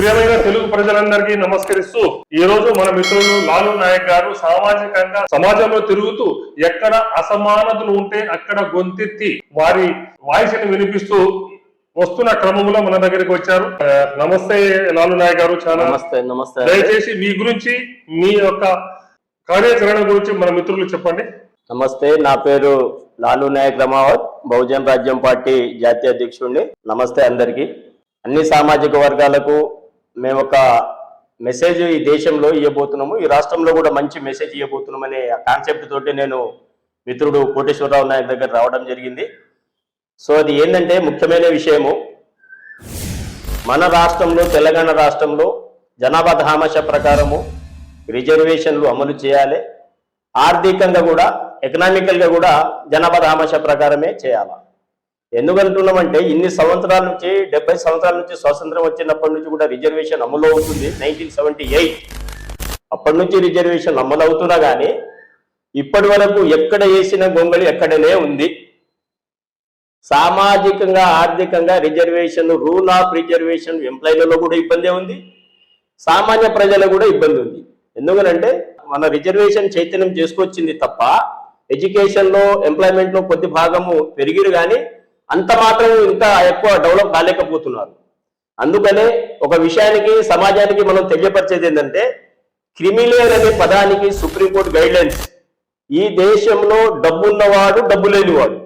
ప్రియమైన తెలుగు ప్రజలందరికీ నమస్కరిస్తూ ఈ రోజు మన మిత్రులు లాలు నాయక్ గారు సామాజికంగా సమాజంలో తిరుగుతూ ఎక్కడ అసమానతలు ఉంటే అక్కడ గొంతెత్తి వారి వాయిస్ని వినిపిస్తూ వస్తున్న క్రమంలో మన దగ్గరికి వచ్చారు. నమస్తే లాలు నాయక్ గారు చాలా నమస్తే నమస్తే. దయచేసి మీ గురించి మీ యొక్క కార్యాచరణ గురించి మన మిత్రులు చెప్పండి. నమస్తే నా పేరు లాలు నాయక్ రమావత్ బహుజన్ రాజ్యం పార్టీ జాతీయ అధ్యక్షుడిని. నమస్తే అందరికీ. అన్ని సామాజిక వర్గాలకు మేము ఒక మెసేజ్ ఈ దేశంలో ఇవ్వబోతున్నాము ఈ రాష్ట్రంలో కూడా మంచి మెసేజ్ ఇవ్వబోతున్నాం అనే కాన్సెప్ట్ తోటి నేను మిత్రుడు కోటేశ్వరరావు నాయక్ దగ్గర రావడం జరిగింది. సో అది ఏంటంటే ముఖ్యమైన విషయము. మన రాష్ట్రంలో తెలంగాణ రాష్ట్రంలో జనాభా దామాష ప్రకారము రిజర్వేషన్లు అమలు చేయాలి. ఆర్థికంగా కూడా ఎకనామికల్గా కూడా జనాభా దామాష ప్రకారమే చేయాలి. ఎందుకంటున్నామంటే ఇన్ని సంవత్సరాల నుంచి డెబ్బై సంవత్సరాల నుంచి స్వాతంత్రం వచ్చినప్పటి నుంచి కూడా రిజర్వేషన్ అమలు అవుతుంది నైన్టీన్ సెవెంటీ ఎయిట్ అప్పటి నుంచి రిజర్వేషన్ అమలు అవుతున్నా కానీ ఇప్పటి వరకు ఎక్కడ వేసిన గొంగళి ఎక్కడనే ఉంది. సామాజికంగా ఆర్థికంగా రిజర్వేషన్ రూల్ ఆఫ్ రిజర్వేషన్ ఎంప్లాయీలలో కూడా ఇబ్బంది ఉంది. సామాన్య ప్రజలకు కూడా ఇబ్బంది ఉంది. ఎందుకనంటే మన రిజర్వేషన్ చైతన్యం చేసుకొచ్చింది తప్ప ఎడ్యుకేషన్లో ఎంప్లాయ్మెంట్లో కొద్ది భాగము పెరిగిరు కానీ అంత మాత్రం ఇంకా ఎక్కువ డెవలప్ కాలేకపోతున్నారు. అందుకనే ఒక విషయానికి సమాజానికి మనం తెలియపరిచేది ఏంటంటే క్రిమిలేర్ అనే పదానికి సుప్రీంకోర్టు గైడ్ లైన్స్ ఈ దేశంలో డబ్బున్నవాడు డబ్బు లేనివాడు.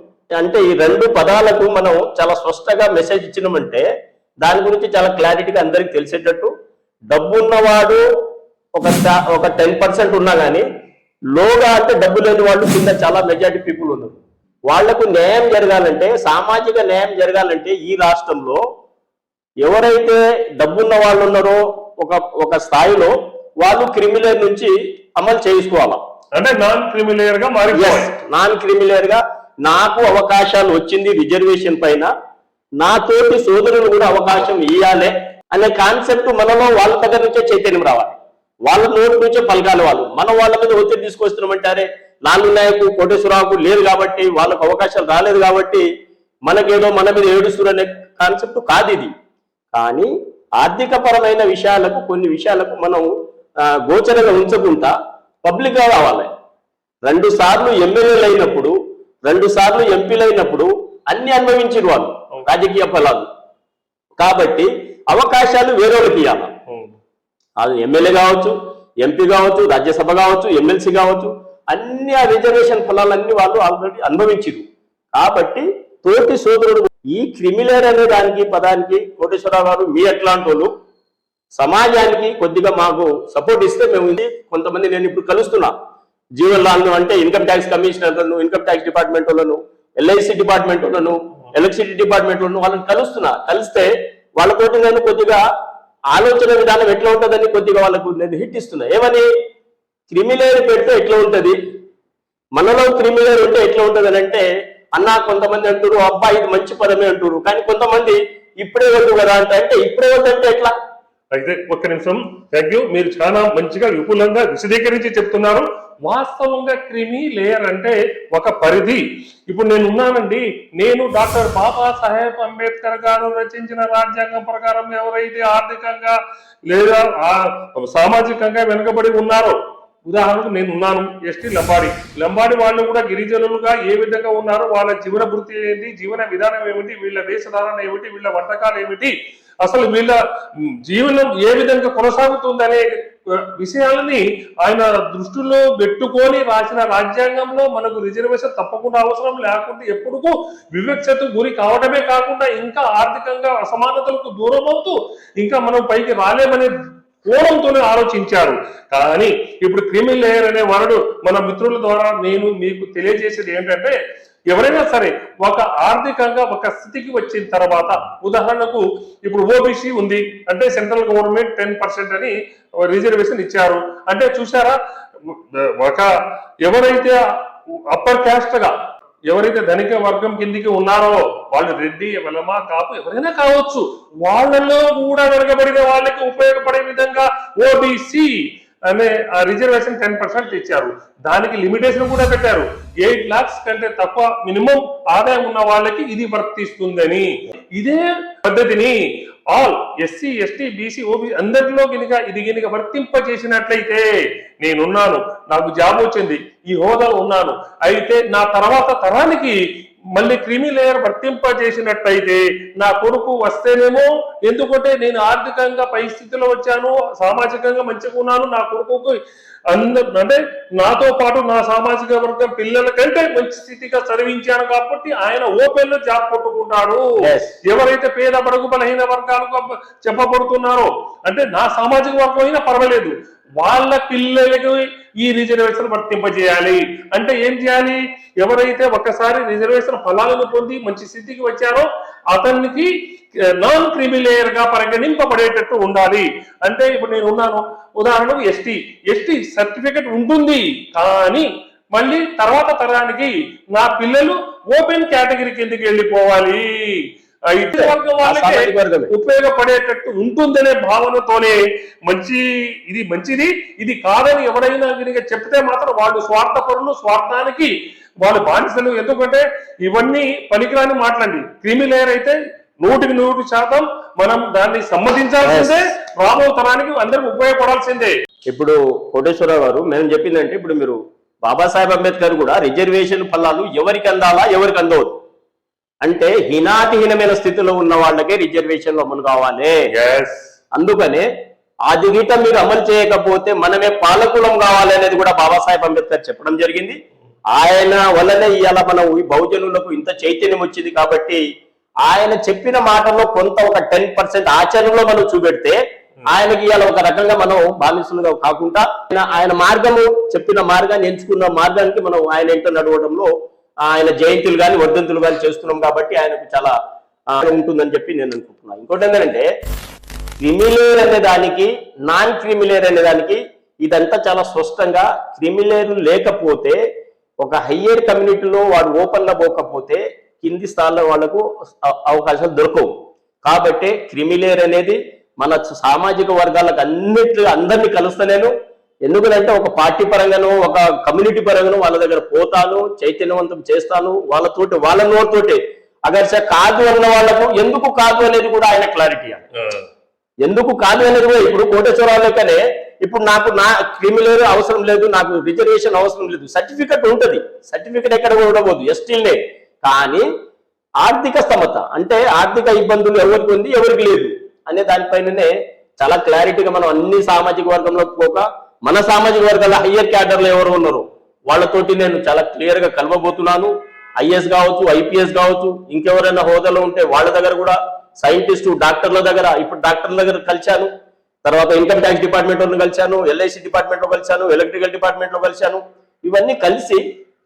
అంటే ఈ రెండు పదాలకు మనం చాలా స్పష్టంగా మెసేజ్ ఇచ్చినామంటే దాని గురించి చాలా క్లారిటీగా అందరికి తెలిసేటట్టు డబ్బు ఉన్నవాడు ఒక ఒక టెన్ పర్సెంట్ ఉన్నా కానీ లోగా అంటే డబ్బు లేని వాళ్ళు కింద చాలా మెజారిటీ పీపుల్ ఉన్నారు. వాళ్ళకు న్యాయం జరగాలంటే సామాజిక న్యాయం జరగాలంటే ఈ రాష్ట్రంలో ఎవరైతే డబ్బున్న వాళ్ళు ఉన్నారో ఒక ఒక స్థాయిలో వాళ్ళు క్రిమినల్ నుంచి అమలు చేసుకోవాలి అంటే నాన్ క్రిమిలేయర్గా మారిపోవాలి. నాన్ క్రిమినల్గా నాకు అవకాశాలు వచ్చింది రిజర్వేషన్ పైన. నా తోటి సోదరులు కూడా అవకాశం ఇవ్వాలి అనే కాన్సెప్ట్ మనలో వాళ్ళ దగ్గర నుంచే చైతన్యం రావాలి. వాళ్ళ నోటి నుంచే పలకాలి వాళ్ళు మనం వాళ్ళ మీద ఒత్తిడి తీసుకొస్తున్నామంటే అరే లాలు నాయకు కోటేశ్వరరావుకు లేదు కాబట్టి వాళ్ళకు అవకాశాలు రాలేదు కాబట్టి మనకేదో మన మీద ఏడుస్తున్నారు అనే కాన్సెప్ట్ కాదు ఇది. కానీ ఆర్థిక పరమైన విషయాలకు కొన్ని విషయాలకు మనం గోచరంగా ఉంచకుండా పబ్లిక్గా రావాలి. రెండు సార్లు ఎమ్మెల్యేలు అయినప్పుడు రెండు సార్లు ఎంపీలు అయినప్పుడు అన్ని అనుభవించారు వాళ్ళు రాజకీయ ఫలాలు. కాబట్టి అవకాశాలు వేరే వాళ్ళకి ఇవ్వాలి. అది ఎమ్మెల్యే కావచ్చు ఎంపీ కావచ్చు రాజ్యసభ కావచ్చు ఎమ్మెల్సీ కావచ్చు అన్ని ఆ రిజర్వేషన్ ఫలాలన్నీ వాళ్ళు ఆల్రెడీ అనుభవించారు. కాబట్టి తోటి సోదరుడు ఈ క్రిమిలేర్ అనే దానికి పదానికి కోటేశ్వరరావు గారు మీ ఎట్లాంటి వాళ్ళు సమాజానికి కొద్దిగా మాకు సపోర్ట్ ఇస్తే మేము కొంతమంది నేను ఇప్పుడు కలుస్తున్నా. జీవన్ అంటే ఇన్కమ్ ట్యాక్స్ కమిషనర్లను ఇన్కమ్ ట్యాక్స్ డిపార్ట్మెంట్ వాళ్ళను ఎల్ఐసి డిపార్ట్మెంట్ వాళ్ళను ఎలక్ట్రిసిటీ డిపార్ట్మెంట్ వాళ్ళను వాళ్ళని కలుస్తున్నా. కలిస్తే వాళ్ళతోటి నేను కొద్దిగా ఆలోచన విధానం ఎట్లా ఉంటుందని కొద్దిగా వాళ్ళకు నేను హిట్ ఇస్తున్నా. ఏమని? క్రిమిలేర్ పెడితే ఎట్లా ఉంటుంది? మనలో క్రిమిలేర్ ఉంటే ఎట్లా ఉంటుంది అని అంటే అన్న కొంతమంది అంటారు అబ్బా ఇది మంచి పదమే అంటారు కానీ కొంతమంది ఇప్పుడే వద్దు కదా అంటే అంటే ఇప్పుడే వద్దు అంటే ఎట్లా? అయితే ఒక్క నిమిషం. థ్యాంక్ యూ మీరు చాలా మంచిగా విపులంగా విశదీకరించి చెప్తున్నారు. వాస్తవంగా క్రిమి లేయర్ అంటే ఒక పరిధి. ఇప్పుడు నేను ఉన్నానండి. నేను డాక్టర్ బాబా సాహెబ్ అంబేద్కర్ గారు రచించిన రాజ్యాంగం ప్రకారం ఎవరైతే ఆర్థికంగా లేదా సామాజికంగా వెనుకబడి ఉన్నారో ఉదాహరణకు నేను ఉన్నాను ఎస్టీ లంబాడి. లంబాడి వాళ్ళు కూడా గిరిజనులుగా ఏ విధంగా ఉన్నారో వాళ్ళ జీవన వృత్తి ఏంటి జీవన విధానం ఏమిటి వీళ్ళ వేషధారణ ఏమిటి వీళ్ళ వంటకాలు ఏమిటి అసలు వీళ్ళ జీవనం ఏ విధంగా కొనసాగుతుందనే విషయాలని ఆయన దృష్టిలో పెట్టుకొని రాసిన రాజ్యాంగంలో మనకు రిజర్వేషన్ తప్పకుండా అవసరం లేకుండా ఎప్పుడుకు వివక్షతకు గురి కావడమే కాకుండా ఇంకా ఆర్థికంగా అసమానతలకు దూరం అవుతూ ఇంకా మనం పైకి రాలేమనే కోణంతోనే ఆలోచించారు కానీ ఇప్పుడు క్రిమి లేయర్ అనే వరుడు మన మిత్రుల ద్వారా నేను మీకు తెలియజేసేది ఏంటంటే ఎవరైనా సరే ఒక ఆర్థికంగా ఒక స్థితికి వచ్చిన తర్వాత ఉదాహరణకు ఇప్పుడు ఓబీసీ ఉంది అంటే సెంట్రల్ గవర్నమెంట్ టెన్ పర్సెంట్ అని రిజర్వేషన్ ఇచ్చారు. అంటే చూసారా ఒక ఎవరైతే అప్పర్ క్యాస్ట్గా ఎవరైతే ధనిక వర్గం కిందికి ఉన్నారో వాళ్ళు రెడ్డి వెలమ కాపు ఎవరైనా కావచ్చు. వాళ్ళలో కూడా వెనకబడిన వాళ్ళకి ఉపయోగపడే విధంగా ఓబీసీ అనే ఆ రిజర్వేషన్ టెన్ పర్సెంట్ ఇచ్చారు. దానికి లిమిటేషన్ కూడా పెట్టారు. ఎయిట్ లాక్స్ కంటే తక్కువ మినిమం ఆదాయం ఉన్న వాళ్ళకి ఇది వర్తిస్తుందని. ఇదే పద్ధతిని all SC ST BC OB అందరిలో గినిక ఇది గినిక వర్తింప చేసినట్లయితే నేనున్నాను. నాకు జాబ్ వచ్చింది ఈ హోదాలో ఉన్నాను. అయితే నా తర్వాత తరానికి మళ్ళీ క్రిమి లేయర్ వర్తింప చేసినట్టయితే నా కొడుకు వస్తేనేమో ఎందుకంటే నేను ఆర్థికంగా పై స్థితిలో వచ్చాను సామాజికంగా మంచిగా ఉన్నాను నా కొడుకుకు అంద అంటే నాతో పాటు నా సామాజిక వర్గం పిల్లల కంటే మంచి స్థితిగా చదివించాను కాబట్టి ఆయన ఓపెన్లో జాబ్ కొట్టుకుంటాడు. ఎవరైతే పేద బడుగు బలహీన వర్గాలకు చెప్పబడుతున్నారో అంటే నా సామాజిక వర్గం అయినా పర్వాలేదు వాళ్ళ పిల్లలకు ఈ రిజర్వేషన్ వర్తింపజేయాలి. అంటే ఏం చేయాలి? ఎవరైతే ఒక్కసారి రిజర్వేషన్ ఫలాలను పొంది మంచి స్థితికి వచ్చారో అతనికి నాన్ క్రిమిలేయర్గా పరిగణింపబడేటట్టు ఉండాలి. అంటే ఇప్పుడు నేను ఉన్నాను. ఉదాహరణకు ఎస్టీ. ఎస్టీ సర్టిఫికెట్ ఉంటుంది. కానీ మళ్ళీ తర్వాత తరానికి నా పిల్లలు ఓపెన్ కేటగిరీ కిందకి వెళ్ళిపోవాలి. వాళ్ళకే. ఉపయోగపడేటట్టు ఉంటుందనే భావనతోనే మంచి ఇది మంచిది ఇది కాదని ఎవరైనా కనుక చెప్తే మాత్రం వాళ్ళు స్వార్థపరులు స్వార్థానికి వాళ్ళు బానిసలు. ఎందుకంటే ఇవన్నీ పనికిరాని మాటలండి. క్రిమి లేయర్ అయితే నూటికి నూరు శాతం మనం దాన్ని సమ్మతించాల్సిందే రాబో తరానికి అందరికి ఉపయోగపడాల్సిందే. ఇప్పుడు కోటేశ్వరరావు గారు మేము చెప్పిందంటే ఇప్పుడు మీరు బాబాసాహెబ్ అంబేద్కర్ కూడా రిజర్వేషన్ ఫలాలు ఎవరికి అందాలా ఎవరికి అందవద్దు. అంటే హీనాతిహీనమైన స్థితిలో ఉన్న వాళ్ళకే రిజర్వేషన్లు అమలు కావాలి. అందుకనే అది గీత మీరు అమలు చేయకపోతే మనమే పాలకులం కావాలి అనేది కూడా బాబాసాహెబ్ అంబేద్కర్ చెప్పడం జరిగింది. ఆయన వల్లనే ఇవాళ మనం ఈ బహుజనులకు ఇంత చైతన్యం వచ్చింది కాబట్టి ఆయన చెప్పిన మాటలో కొంత ఒక టెన్ పర్సెంట్ ఆచరణలో మనం చూపెడితే ఆయనకి ఇవాళ ఒక రకంగా మనం బానిసలుగా కాకుండా ఆయన- మార్గము చెప్పిన మార్గాన్ని ఎంచుకున్న మార్గానికి మనం ఆయన ఎంతో నడవడంలో ఆయన జయంతులు కానీ వర్ధంతులు కానీ చేస్తున్నాం కాబట్టి ఆయనకు చాలా ఉంటుందని చెప్పి నేను అనుకుంటున్నాను ఇంకోటి ఏంటంటే క్రిమిలేర్ అనే దానికి నాన్ క్రిమిలేర్ అనే దానికి ఇదంతా చాలా స్పష్టంగా క్రిమిలేర్ లేకపోతే ఒక హయ్యర్ కమ్యూనిటీలో వాడు ఓపెన్లో పోకపోతే కింది స్థాయిలో వాళ్ళకు అవకాశాలు దొరకవు. కాబట్టి క్రిమిలేర్ అనేది మన సామాజిక వర్గాలకు అన్నిట్లు అందరినీ కలుస్తలేను ఎందుకంటే ఒక పార్టీ పరంగాను ఒక కమ్యూనిటీ పరంగాను వాళ్ళ దగ్గర పోతాను చైతన్యవంతం చేస్తాను వాళ్ళతోటి వాళ్ళ నోటితోటి. అగర్చ కాదు అన్న వాళ్ళకు ఎందుకు కాదు అనేది కూడా ఆయన క్లారిటీ ఎందుకు కాదు అనేది కూడా ఇప్పుడు కోటేశ్వరరావు లెక్కనే ఇప్పుడు నాకు నా క్రిమిలేర్ అవసరం లేదు నాకు రిజర్వేషన్ అవసరం లేదు. సర్టిఫికెట్ ఉంటది. సర్టిఫికెట్ ఎక్కడ కూడా ఉండబోదు ఎస్టీలనే కానీ ఆర్థిక స్తమత అంటే ఆర్థిక ఇబ్బందులు ఎవరికి ఉంది ఎవరికి లేదు అనే దానిపైననే చాలా క్లారిటీగా మనం అన్ని సామాజిక వర్గంలో పోక మన సామాజిక వర్గాల హయ్యర్ క్యాడర్లు ఎవరు ఉన్నారు? వాళ్ళతోటి నేను చాలా క్లియర్గా కలవబోతున్నాను. ఐఎస్ కావచ్చు ఐపీఎస్ కావచ్చు ఇంకెవరైనా హోదాలో ఉంటే వాళ్ళ దగ్గర కూడా సైంటిస్టు డాక్టర్ల దగ్గర ఇప్పుడు డాక్టర్ల దగ్గర కలిశాను. తర్వాత ఇన్కమ్ ట్యాక్స్ డిపార్ట్మెంట్లో కలిశాను ఎల్ఐసి డిపార్ట్మెంట్లో కలిశాను ఎలక్ట్రికల్ డిపార్ట్మెంట్లో కలిశాను. ఇవన్నీ కలిసి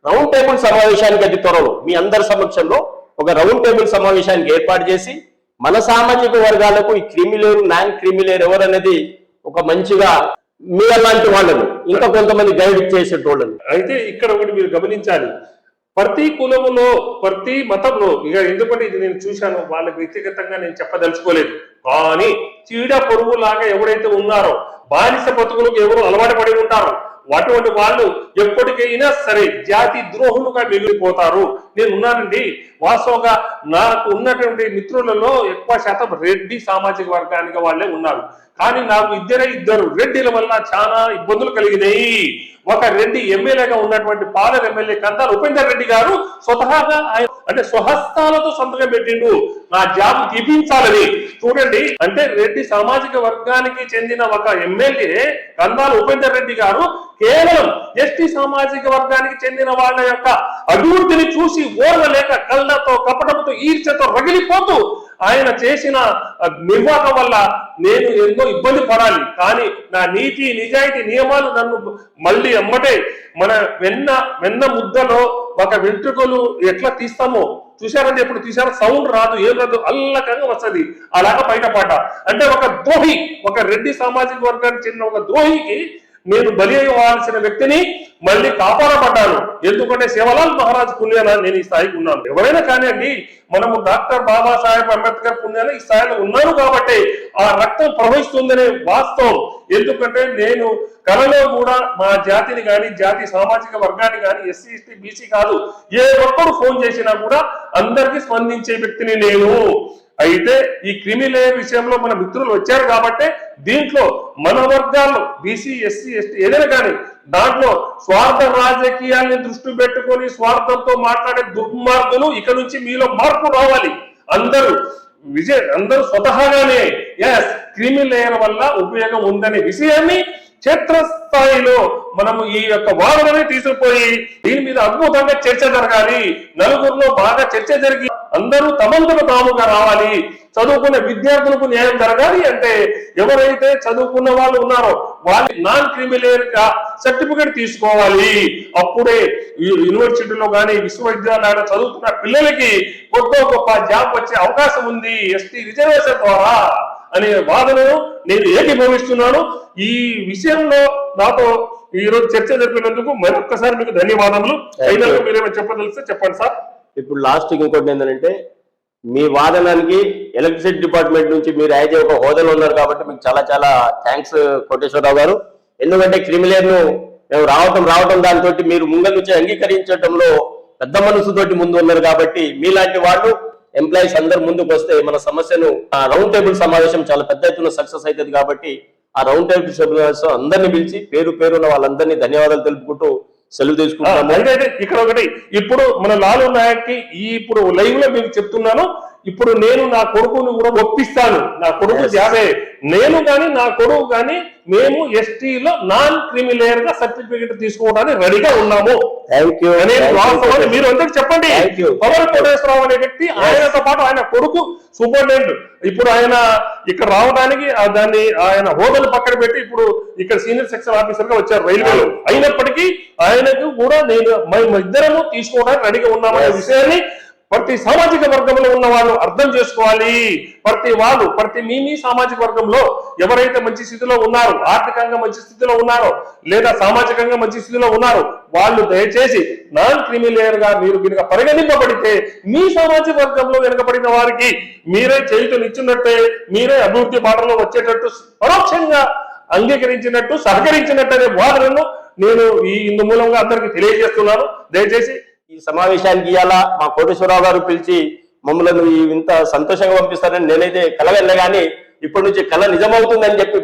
రౌండ్ టేబుల్ సమావేశానికి అతి త్వరలో మీ అందరి సమక్షంలో ఒక రౌండ్ టేబుల్ సమావేశానికి ఏర్పాటు చేసి మన సామాజిక వర్గాలకు ఈ క్రిమిలేరు నాన్ క్రిమిలేరు ఎవరు అనేది ఒక మంచిగా మీ అలాంటి వాళ్ళను ఇంకా కొంతమంది గైడ్ చేసేటోళ్ళని. అయితే ఇక్కడ ఒకటి మీరు గమనించాలి. ప్రతి కులములో ప్రతి మతంలో ఇక ఎందుకంటే ఇది నేను చూశాను వాళ్ళకి వ్యక్తిగతంగా నేను చెప్పదలుచుకోలేదు. కానీ చీడ పొరుగులాగా ఎవరైతే ఉన్నారో బానిస బతుకులకు ఎవరు అలవాటు పడి ఉంటారో అటువంటి వాళ్ళు ఎప్పటికైనా సరే జాతి ద్రోహులుగా మిగిలిపోతారు. నేను ఉన్నానండి వాస్తవంగా నాకు ఉన్నటువంటి మిత్రులలో ఎక్కువ శాతం రెడ్డి సామాజిక వర్గానికి వాళ్ళే ఉన్నారు. కానీ నాకు ఇద్దరే ఇద్దరు. రెడ్డిల వల్ల చాలా ఇబ్బందులు కలిగినాయి. ఒక రెడ్డి ఎమ్మెల్యేగా ఉన్నటువంటి పాలర్ ఎమ్మెల్యే కందాల ఉపేందర్ రెడ్డి గారు స్వతహాగా ఆయన అంటే స్వహస్తాలతో సొంతకం పెట్టిండు. నా జాబ్ తీపించాలని చూడండి అంటే రెడ్డి సామాజిక వర్గానికి చెందిన ఒక ఎమ్మెల్యే కందాల ఉపేందర్ రెడ్డి గారు కేవలం ఎస్టీ సామాజిక వర్గానికి చెందిన వాళ్ళ యొక్క అభివృద్ధిని చూసి ఓర్వలేక కళ్ళతో కపటంతో ఈర్చతో రగిలిపోతూ ఆయన చేసిన ఆ, వల్ల నేను ఎన్నో ఇబ్బంది పడాలి. కానీ నా నీతి నిజాయితీ నియమాలు నన్ను మళ్ళీ అమ్మటే మన వెన్న వెన్న ముద్దలో ఒక వెంట్రుకలు ఎట్లా తీస్తామో చూశారంటే ఎప్పుడు తీశారు? సౌండ్ రాదు ఏం రాదు అల్లకంగా వస్తది. అలాగా పాట అంటే ఒక ద్రోహి ఒక రెడ్డి సామాజిక వర్గానికి చెందిన ఒక ద్రోహికి నేను బలి అయ్యవలసిన వ్యక్తిని మళ్ళీ కాపాడబడ్డాను. ఎందుకంటే శివలాల్ మహారాజ్ పుణ్యాన నేను ఈ స్థాయికి ఉన్నాను. ఎవరైనా కానివ్వండి మనము డాక్టర్ బాబాసాహెబ్ అంబేద్కర్ పుణ్యాన ఈ స్థాయిలో ఉన్నాను కాబట్టి ఆ రక్తం ప్రవహిస్తుందనే వాస్తవం. ఎందుకంటే నేను కళలో కూడా మా జాతిని కానీ జాతి సామాజిక వర్గాన్ని కానీ ఎస్సీ ఎస్టీ బీసీ కాదు ఏ ఒక్కరు ఫోన్ చేసినా కూడా అందరికీ స్పందించే వ్యక్తిని నేను. అయితే ఈ క్రిమిలేయర్ విషయంలో మన మిత్రులు వచ్చారు కాబట్టి దీంట్లో మన వర్గాల్లో బీసీ ఎస్సీ ఎస్టీ ఏదైనా కానీ దాంట్లో స్వార్థ రాజకీయాల్ని దృష్టి పెట్టుకొని స్వార్థంతో మాట్లాడే దుర్మార్గులు ఇక నుంచి మీలో మార్పు రావాలి. అందరూ విజయ్ అందరూ స్వతహాగానే ఎస్ క్రిమి లేయర్ వల్ల ఉపయోగం ఉందనే విషయాన్ని క్షేత్రస్థాయిలో మనము ఈ యొక్క వాదనని తీసుకుపోయి దీని మీద అద్భుతంగా చర్చ జరగాలి. నలుగురిలో బాగా చర్చ జరిగి అందరూ తమంతకు తాముగా రావాలి. చదువుకున్న విద్యార్థులకు న్యాయం జరగాలి అంటే ఎవరైతే చదువుకున్న వాళ్ళు ఉన్నారో వాళ్ళు నాన్ క్రిమిలేయర్గా సర్టిఫికేట్ తీసుకోవాలి. అప్పుడే యూనివర్సిటీలో కానీ విశ్వవిద్యాలయాలు చదువుతున్న పిల్లలకి గొప్ప గొప్ప జాబ్ వచ్చే అవకాశం ఉంది. ఎస్టీ రిజర్వేషన్ ద్వారా అనే వాదనను నేను ఏకీభవిస్తున్నాను ఈ విషయంలో నాతో ఈ రోజు చర్చ జరిపినందుకు మరొక్కసారి మీకు ధన్యవాదములు. ఫైనల్గా మీరేమైనా చెప్పదలిస్తే చెప్పండి సార్. ఇప్పుడు లాస్ట్ ఇంకోటి ఏంటంటే మీ వాదనానికి ఎలక్ట్రిసిటీ డిపార్ట్మెంట్ నుంచి మీరు యాజ్ ఒక హోదాలో ఉన్నారు కాబట్టి మీకు చాలా చాలా థ్యాంక్స్ కోటేశ్వరరావు గారు. ఎందుకంటే క్రిమిలేర్ను మేము రావటం రావటం దాంతో మీరు ముంగల్ నుంచి అంగీకరించడంలో పెద్ద మనసుతోటి ముందు ఉన్నారు కాబట్టి మీలాంటి వాళ్ళు ఎంప్లాయీస్ అందరు ముందుకు వస్తే మన సమస్యను ఆ రౌండ్ టేబుల్ సమావేశం చాలా పెద్ద ఎత్తున సక్సెస్ అవుతుంది కాబట్టి ఆ రౌండ్ టేబుల్ సమావేశం అందరినీ పిలిచి పేరు పేరున వాళ్ళందరినీ ధన్యవాదాలు తెలుపుకుంటూ సెలవు తీసుకుంటున్నాము. అయితే ఇక్కడ ఒకటి ఇప్పుడు మన లాలు నాయక్ ఈ ఇప్పుడు లైవ్లో మీకు చెప్తున్నాను. ఇప్పుడు నేను నా కొడుకుని కూడా ఒప్పిస్తాను. నా కొడుకు. యాభై. నేను గాని నా కొడుకు గాని మేము ST లో నాన్ క్రిమిలేయర్గా సర్టిఫికేట్ తీసుకోవడానికి రెడీగా ఉన్నాము. అనేది మీరు అందరికి చెప్పండి. పవన్ కోటేశ్వరరావు అనే వ్యక్తి ఆయనతో పాటు ఆయన కొడుకు సూపరింటెండెంట్. ఇప్పుడు ఆయన ఇక్కడ రావడానికి దాన్ని ఆయన హోదాలు పక్కన పెట్టి ఇప్పుడు ఇక్కడ సీనియర్ సెక్షన్ ఆఫీసర్గా వచ్చారు రైల్వేలో. అయినప్పటికీ ఆయనకు కూడా నేను ఇద్దరము తీసుకోవడానికి రెడీగా ఉన్నామనే విషయాన్ని ప్రతి సామాజిక వర్గంలో ఉన్న వాళ్ళు అర్థం చేసుకోవాలి. ప్రతి వాళ్ళు ప్రతి మీ మీ సామాజిక వర్గంలో ఎవరైతే మంచి స్థితిలో ఉన్నారు ఆర్థికంగా మంచి స్థితిలో ఉన్నారో లేదా సామాజికంగా మంచి స్థితిలో ఉన్నారు వాళ్ళు దయచేసి నాన్ క్రిమిలేయర్గా మీరు కనుక పరిగణింపబడితే మీ సామాజిక వర్గంలో వెనుకబడిన వారికి మీరే చేయుతనిచ్చినట్టే మీరే అభివృద్ధి బాటలో వచ్చేటట్టు పరోక్షంగా అంగీకరించినట్టు సహకరించినట్టు అనే వాదనను నేను ఈ ఇందు మూలంగా అందరికి తెలియజేస్తున్నాను. దయచేసి సమావేశానికి ఇవాళ మా కోటేశ్వరరావు గారు పిలిచి మమ్మల్ని ఇంత సంతోషంగా పంపిస్తారని నేనైతే కల కానీ ఇప్పటి నుంచి కళ నిజమవుతుందని చెప్పి